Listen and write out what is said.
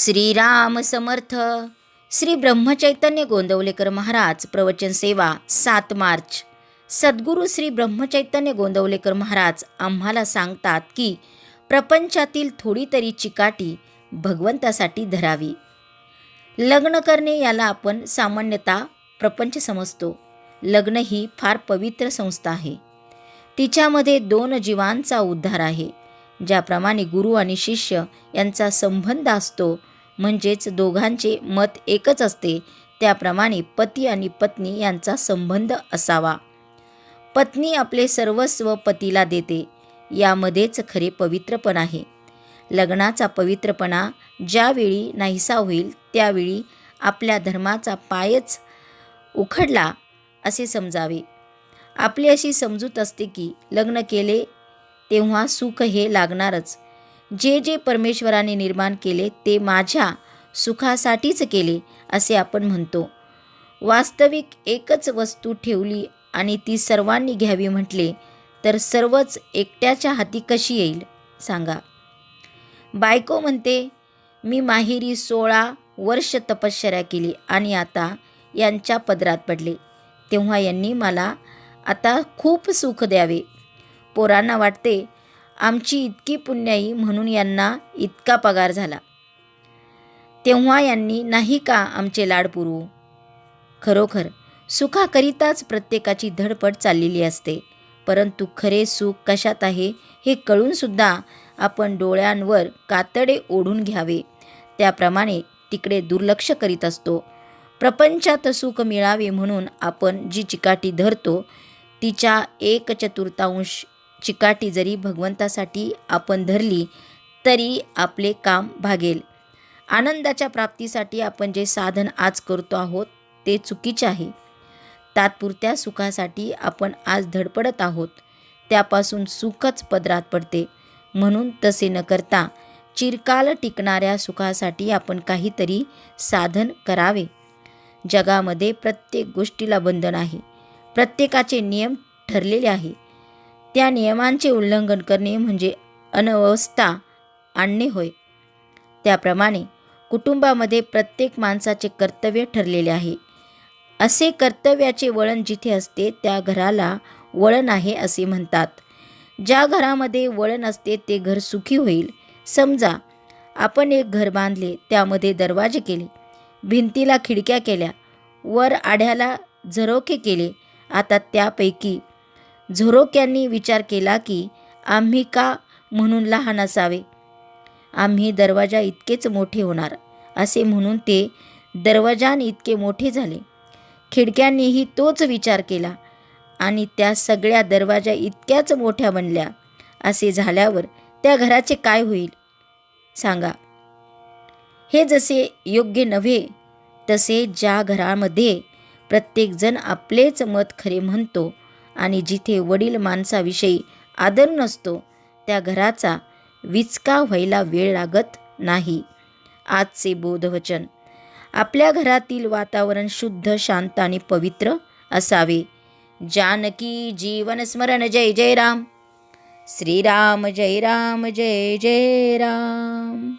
श्रीराम समर्थ. श्री ब्रह्मचैतन्य गोंदवलेकर महाराज प्रवचन सेवा सात मार्च. सद्गुरू श्री ब्रह्मचैतन्य गोंदवलेकर महाराज आम्हाला सांगतात की प्रपंचातील थोडी तरी चिकाटी भगवंतासाठी धरावी. लग्न करणे याला आपण सामान्यतः प्रपंच समजतो. लग्न ही फार पवित्र संस्था आहे. तिच्यामध्ये दोन जीवांचा उद्धार आहे. ज्याप्रमाणे गुरु आणि शिष्य यांचा संबंध असतो म्हणजेच दोघांचे मत एकच असते. त्याप्रमाणे पती आणि पत्नी यांचा संबंध असावा. पत्नी आपले सर्वस्व पतीला देते. यामध्येच खरे पवित्रपण आहे. लग्नाचा पवित्रपणा ज्यावेळी नाहीसा होईल त्यावेळी आपल्या धर्माचा पायच उखडला असे समजावे. आपली अशी समजूत असते की लग्न केले तेव्हा सुख हे लागणारच. जे जे परमेश्वराने निर्माण केले ते माझ्या सुखासाठीच केले असे आपण म्हणतो. वास्तविक एकच वस्तू ठेवली आणि ती सर्वांनी घ्यावी म्हटले तर सर्वच एकट्याच्या हाती कशी येईल? सांगा. बायको म्हणते मी माहेरी सोळा वर्ष तपश्चर्या केली आणि आता यांच्या पदरात पडले. तेव्हा यांनी मला आता खूप सुख द्यावे. पोरांना वाटते आमची इतकी पुण्याई म्हणून यांना इतका पगार झाला. तेव्हा यांनी नाही का आमचे लाड पुरवू खरोखर सुखाकरिताच प्रत्येकाची धडपड चाललेली असते. परंतु खरे सुख कशात आहे हे कळूनसुद्धा आपण डोळ्यांवर कातडे ओढून घ्यावे. त्याप्रमाणे तिकडे दुर्लक्ष करीत असतो. प्रपंचात सुख मिळावे म्हणून आपण जी चिकाटी धरतो तिच्या एक चतुर्थांश चिकाटी जरी भगवंतासाठी आपण धरली तरी आपले काम भागेल. आनंदाच्या प्राप्तीसाठी आपण जे साधन आज करतो आहोत ते चुकीचे आहे. तात्पुरत्या सुखासाठी आपण आज धडपडत आहोत. त्यापासून सुखच पदरात पडते. म्हणून तसे न करता चिरकाल टिकणाऱ्या सुखासाठी आपण काहीतरी साधन करावे. जगामध्ये प्रत्येक गोष्टीला बंधन आहे. प्रत्येकाचे नियम ठरलेले आहे. त्या नियमांचे उल्लंघन करणे म्हणजे अनवस्था आणणे होय. त्याप्रमाणे कुटुंबामध्ये प्रत्येक माणसाचे कर्तव्य ठरलेले आहे. असे कर्तव्याचे वळण जिथे असते त्या घराला वळण आहे असे म्हणतात. ज्या घरामध्ये वळण असते ते घर सुखी होईल. समजा आपण एक घर बांधले त्यामध्ये दरवाजे केले भिंतीला खिडक्या केल्या वर आढ्याला झरोखे केले आता त्यापैकी झोरोक्यांनी विचार केला की आम्ही का म्हणून लहान असावे? आम्ही दरवाजा इतकेच मोठे होणार असे म्हणून ते दरवाजान इतके मोठे झाले. खिडक्यांनीही तोच विचार केला आणि त्या सगळ्या दरवाजा इतक्याच मोठ्या बनल्या असे झाल्यावर त्या घराचे काय होईल? सांगा. हे जसे योग्य नव्हे तसे ज्या घरामध्ये प्रत्येकजण आपलेच मत खरे म्हणतो आणि जिथे वडील माणसाविषयी आदर नसतो त्या घराचा विचका व्हायला वेळ लागत नाही. आजचे बोधवचन. आपल्या घरातील वातावरण शुद्ध शांत आणि पवित्र असावे. जानकी जीवन स्मरण. जय जय राम. श्रीराम जय राम जय जय राम.